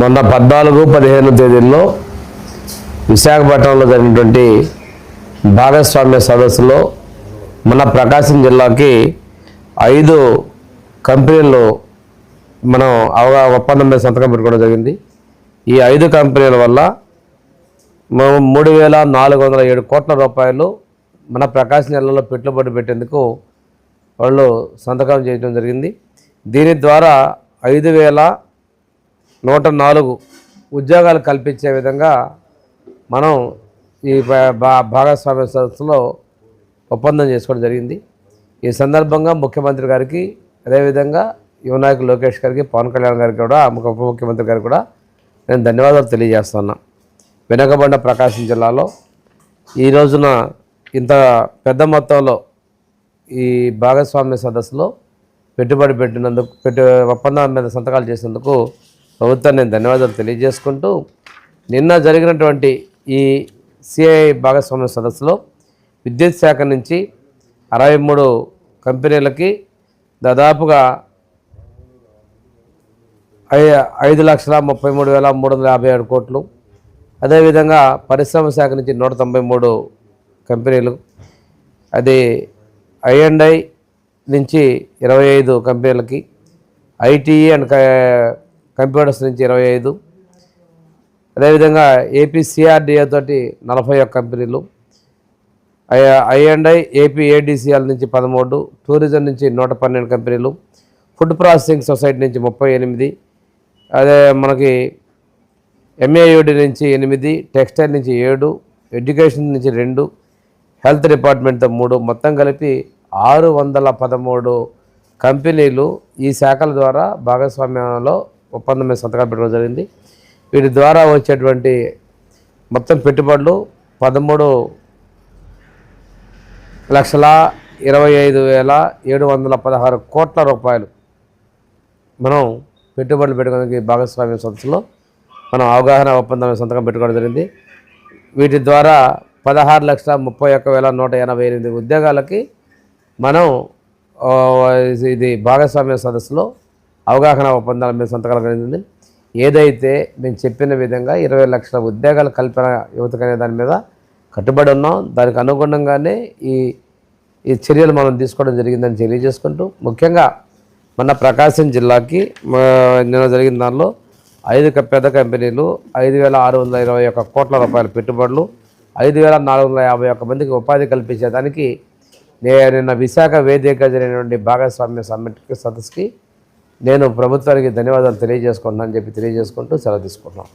మొన్న పద్నాలుగు పదిహేను తేదీల్లో విశాఖపట్నంలో జరిగినటువంటి భాగస్వామ్య సదస్సులో మన ప్రకాశం జిల్లాకి ఐదు కంపెనీలు మనం అవగా ఒప్పందం మీద సంతకం పెట్టుకోవడం జరిగింది. ఈ ఐదు కంపెనీల వల్ల మూడు వేల నాలుగు వందల ఏడు కోట్ల రూపాయలు మన ప్రకాశం జిల్లాలో పెట్టుబడి పెట్టేందుకు వాళ్ళు సంతకం చేయడం జరిగింది. దీని ద్వారా ఐదు వేల నూట నాలుగు ఉద్యోగాలు కల్పించే విధంగా మనం ఈ భా- భాగస్వామ్య సంస్థలో ఒప్పందం చేసుకోవడం జరిగింది. ఈ సందర్భంగా ముఖ్యమంత్రి గారికి అదేవిధంగా యువనాయకు లోకేష్ గారికి పవన్ కళ్యాణ్ గారికి కూడా ఉప ముఖ్యమంత్రి గారికి కూడా నేను ధన్యవాదాలు తెలియజేస్తున్నా. వెనకబడిన ప్రకాశం జిల్లాలో ఈ రోజున ఇంత పెద్ద మొత్తంలో ఈ భాగస్వామ్య సదస్సులో పెట్టుబడి పెట్టినందుకు పెట్టు ఒప్పందం మీద సంతకాలు చేసినందుకు ప్రభుత్వాన్ని నేను ధన్యవాదాలు తెలియజేసుకుంటూ నిన్న జరిగినటువంటి ఈ సిఐ భాగస్వామ్య సదస్సులో విద్యుత్ శాఖ నుంచి అరవై మూడు కంపెనీలకి దాదాపుగా ఐ ఐదు లక్షల ముప్పై మూడు వేల మూడు వందల యాభై ఏడు కోట్లు. అదేవిధంగా పరిశ్రమ శాఖ నుంచి నూట తొంభై మూడు కంపెనీలు. అది ఐఎండ్ఐ నుంచి ఇరవై ఐదు కంపెనీలకి. ఐటీఈ అండ్ కంప్యూటర్స్ నుంచి ఇరవై ఐదు. అదేవిధంగా ఏపీ సిఆర్డిఏ తోటి నలభై ఒక్క కంపెనీలు. ఐఎండ్ఐ ఏపీ ఏడీసీఎల్ నుంచి పదమూడు టూరిజం నుంచి నూట పన్నెండు కంపెనీలు ఫుడ్ ప్రాసెసింగ్ సొసైటీ నుంచి ముప్పై ఎనిమిది అదే మనకి ఎంఏయుడి నుంచి ఎనిమిది టెక్స్టైల్ నుంచి ఏడు ఎడ్యుకేషన్ నుంచి రెండు హెల్త్ డిపార్ట్మెంట్తో మూడు మొత్తం కలిపి ఆరు వందల పదమూడు కంపెనీలు ఈ శాఖల ద్వారా భాగస్వామ్యంలో ఒప్పందం మీద సంతకాలు పెట్టడం జరిగింది. వీటి ద్వారా వచ్చేటువంటి మొత్తం పెట్టుబడులు పదమూడు లక్షల ఇరవై ఐదు వేల ఏడు వందల పదహారు కోట్ల రూపాయలు మనం పెట్టుబడులు పెట్టుకోవడానికి భాగస్వామ్య సంస్థలో మనం అవగాహన ఒప్పందం సంతకం పెట్టుకోవడం జరిగింది. వీటి ద్వారా పదహారు లక్షల ముప్పై ఒక్క వేల నూట ఎనభై ఎనిమిది ఉద్యోగాలకి మనం ఇది భాగస్వామ్య సదస్సులో అవగాహన ఒప్పందాల మీద సంతకాలు కలిగింది. ఏదైతే మేము చెప్పిన విధంగా ఇరవై లక్షల ఉద్యోగాలు కల్పన యువతకు అనే దాని మీద కట్టుబడి ఉన్నాం. దానికి అనుగుణంగానే ఈ ఈ చర్యలు మనం తీసుకోవడం జరిగిందని తెలియజేసుకుంటూ ముఖ్యంగా మన ప్రకాశం జిల్లాకి నిన్న జరిగిన దానిలో ఐదు పెద్ద కంపెనీలు ఐదు వేల ఆరు వందల ఇరవై ఒక్క కోట్ల రూపాయల పెట్టుబడులు ఐదు వేల నాలుగు వందల యాభై ఒక్క మందికి ఉపాధి కల్పించేదానికి నే- నిన్న విశాఖ వేదికగా జరిగినటువంటి భాగస్వామ్య సమ్మిట్కి సదస్సుకి నేను ప్రభుత్వానికి ధన్యవాదాలు తెలియజేసుకుంటున్నాను అని చెప్పి తెలియజేసుకుంటూ సెలవు తీసుకుంటున్నాను